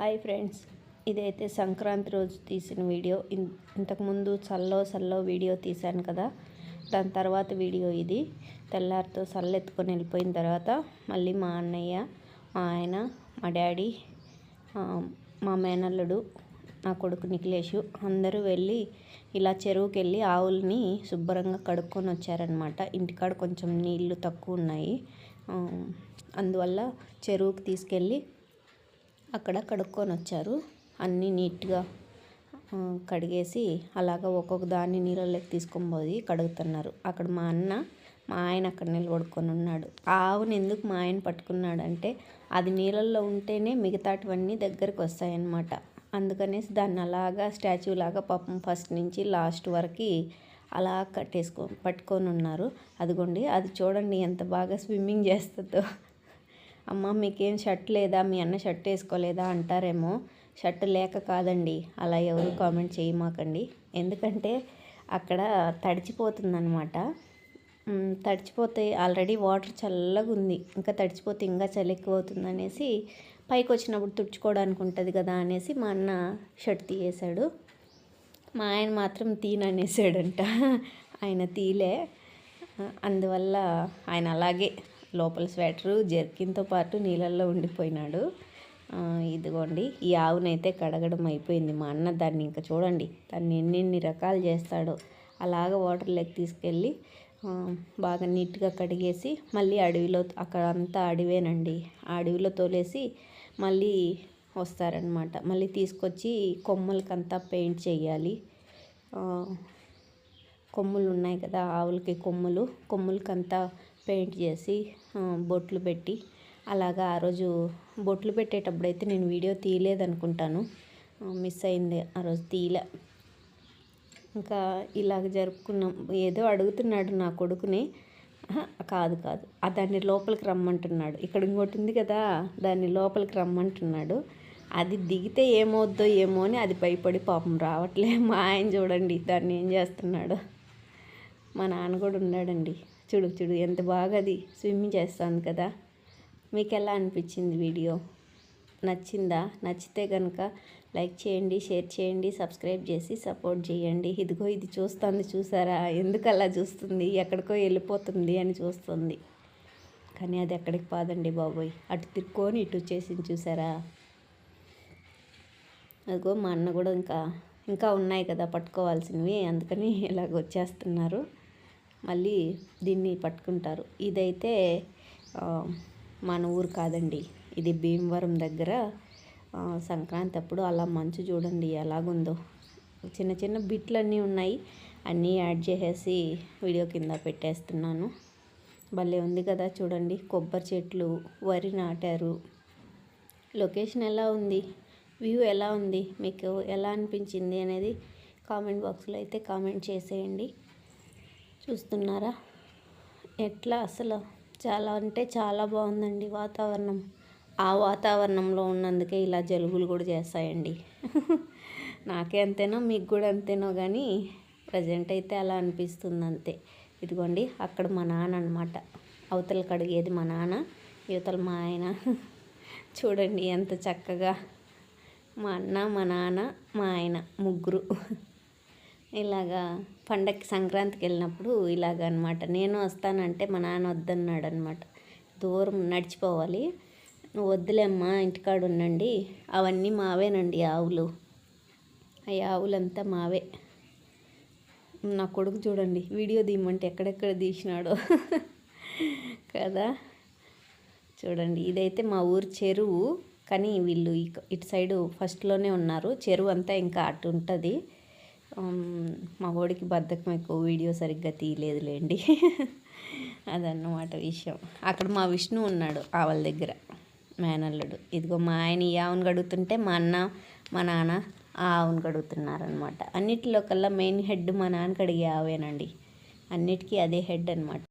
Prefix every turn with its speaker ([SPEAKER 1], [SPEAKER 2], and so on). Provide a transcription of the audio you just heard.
[SPEAKER 1] Hi friends ఇదైతే సంక్రాంతి రోజు తీసిన వీడియో. ఇంతకుముందు చల్లో చల్లో వీడియో తీశాను కదా దాని తర్వాత వీడియో ఇది. తెల్లారితో చల్లెత్తుకొని వెళ్ళిపోయిన తర్వాత మళ్ళీ మా అన్నయ్య మా ఆయన మా డాడీ మా మేనల్లుడు నా కొడుకు నిఖిలేషు అందరూ వెళ్ళి ఇలా చెరువుకి వెళ్ళి ఆవుల్ని శుభ్రంగా కడుక్కొని వచ్చారనమాట ఇంటికాడ కొంచెం నీళ్ళు తక్కువ ఉన్నాయి. అందువల్ల చెరువుకి తీసుకెళ్ళి అక్కడ కడుక్కొని వచ్చారు అన్నీ నీట్గా కడిగేసి అలాగ ఒక్కొక్క దాన్ని నీళ్ళలోకి తీసుకొని పోయి కడుగుతున్నారు. అక్కడ మా అన్న మా ఆయన అక్కడ నిలబడుకొని ఉన్నాడు. ఆవుని ఎందుకు మా ఆయన పట్టుకున్నాడు అంటే అది నీళ్ళల్లో ఉంటేనే మిగతాటివన్నీ దగ్గరికి వస్తాయన్నమాట. అందుకనేసి దాన్ని అలాగా స్టాచ్యూ లాగా పాపం ఫస్ట్ నుంచి లాస్ట్ వరకు అలా కట్టేసుకో పట్టుకొని ఉన్నారు. అదిగోండి అది చూడండి ఎంత బాగా స్విమ్మింగ్ చేస్తుందో. అమ్మ మీకేం షర్ట్ లేదా? మీ అన్న షర్ట్ వేసుకోలేదా? అంటారేమో. షర్ట్ లేక కాదండి. అలా ఎవరు కామెంట్ చేయమాకండి. ఎందుకంటే అక్కడ తడిచిపోతుందనమాట తడిచిపోతే ఆల్రెడీ వాటర్ చల్లగా ఉంది ఇంకా తడిచిపోతే ఇంకా చలి ఎక్కువ అవుతుంది అనేసి పైకి వచ్చినప్పుడు తుడుచుకోవడానికి ఉంటుంది కదా అనేసి మా అన్న షర్ట్ తీయేశాడు. మా ఆయన మాత్రం తీననేసాడంట. ఆయన తీలే. అందువల్ల ఆయన అలాగే లోపల స్వెటరు జర్కిన్తో పాటు నీళ్ళల్లో ఉండిపోయినాడు. ఇదిగోండి ఈ ఆవునైతే కడగడం అయిపోయింది. మా అన్న దాన్ని ఇంకా చూడండి దాన్ని ఎన్నెన్ని రకాలు చేస్తాడో. అలాగ వాటర్లోకి తీసుకెళ్ళి బాగా నీట్గా కడిగేసి మళ్ళీ అడవిలో అక్కడ అంతా అడవేనండి. ఆ అడవిలో తోలేసి మళ్ళీ వస్తారనమాట మళ్ళీ తీసుకొచ్చి కొమ్మలకంతా పెయింట్ చేయాలి. కొమ్ములు ఉన్నాయి కదా ఆవులకి కొమ్ములు. కొమ్ములకంతా పెయింట్ చేసి బొట్లు పెట్టి అలాగా ఆ రోజు బొట్లు పెట్టేటప్పుడు అయితే నేను వీడియో తీయలేదనుకుంటాను. మిస్ అయింది ఆ రోజు తీయలే. ఇంకా ఇలాగ జరుపుకున్నాం. ఏదో అడుగుతున్నాడు నా కొడుకుని. కాదు కాదు. ఆ దాన్ని లోపలికి రమ్మంటున్నాడు. ఇక్కడ ఇంకోటి ఉంది కదా దాన్ని లోపలికి రమ్మంటున్నాడు. అది దిగితే ఏమవుద్దో ఏమో అని అది భయపడి పాపం రావట్లే. మా ఆయన చూడండి దాన్ని ఏం చేస్తున్నాడు. మా నాన్న కూడా ఉన్నాడండి. చూడు చూడు ఎంత బాగా అది స్విమ్మింగ్ చేస్తుంది కదా. మీకు ఎలా అనిపించింది వీడియో? నచ్చిందా? నచ్చితే కనుక లైక్ చేయండి షేర్ చేయండి సబ్స్క్రైబ్ చేసి సపోర్ట్ చేయండి. ఇదిగో ఇది చూస్తుంది చూసారా? ఎందుకు అలా చూస్తుంది? ఎక్కడికో వెళ్ళిపోతుంది అని చూస్తుంది. కానీ అది ఎక్కడికి పాదండి బాబోయ్. అటు తిరుక్కొని ఇటు చేసింది చూసారా? అదిగో మా అన్న కూడా ఇంకా ఇంకా ఉన్నాయి కదా పట్టుకోవాల్సినవి. అందుకని ఇలాగ వచ్చేస్తున్నారు. మళ్ళీ దీన్ని పట్టుకుంటారు. ఇదైతే మన ఊరు కాదండి. ఇది భీమవరం దగ్గర సంక్రాంతి అప్పుడు అలా మంచు చూడండి ఎలాగుందో. చిన్న చిన్న బిట్లన్నీ ఉన్నాయి. అన్నీ యాడ్ చేసేసి వీడియో కింద పెట్టేస్తున్నాను. భలే ఉంది కదా చూడండి. కొబ్బరి చెట్లు వరి నాటారు. లొకేషన్ ఎలా ఉంది? వ్యూ ఎలా ఉంది? మీకు ఎలా అనిపించింది అనేది కామెంట్ బాక్స్లో అయితే కామెంట్ చేసేయండి. చూస్తున్నారా? ఎట్లా అసలు? చాలా అంటే చాలా బాగుందండి వాతావరణం. ఆ వాతావరణంలో ఉన్నందుకే ఇలా జలుబులు కూడా చేస్తాయండి. నాకే అంతేనో మీకు కూడా అంతేనో కానీ ప్రజెంట్ అయితే అలా అనిపిస్తుంది అంతే. ఇదిగోండి అక్కడ మా నాన్న అనమాట అవతల కడిగేది మా నాన్న యువతల మా ఆయన. చూడండి ఎంత చక్కగా. మా అన్న మా నాన్న మా ఆయన ముగ్గురు. ఇలాగా పండగకి సంక్రాంతికి వెళ్ళినప్పుడు ఇలాగ అనమాట నేను వస్తానంటే మా నాన్న వద్దన్నాడు అనమాట దూరం నడిచిపోవాలి. నువ్వు వద్దులేమ్మా ఇంటికాడ ఉండండి. అవన్నీ మావేనండి ఆవులు. ఆ ఆవులంతా మావే. నా కొడుకు చూడండి వీడియో తీయమంటే ఎక్కడెక్కడ తీసినాడో. కదా? చూడండి ఇదైతే మా ఊరు చెరువు. కానీ వీళ్ళు ఇటు సైడు ఫస్ట్లోనే ఉన్నారు. చెరువు అంతా ఇంకా అటు ఉంటుంది. మా వాడికి బద్దకం ఎక్కువ వీడియో సరిగ్గా తీయలేదులేండి. అదన్నమాట విషయం. అక్కడ మా విష్ణు ఉన్నాడు ఆవల దగ్గర మేనల్లుడు. ఇదిగో మా ఆయన ఈ ఆవును గడుగుతుంటే మా అన్న మా నాన్న ఆ ఆవును గడుగుతున్నారనమాట అన్నిటిలో కల్లా మెయిన్ హెడ్ మా నాన్న కడిగే ఆవేనండి. అన్నిటికీ అదే హెడ్ అనమాట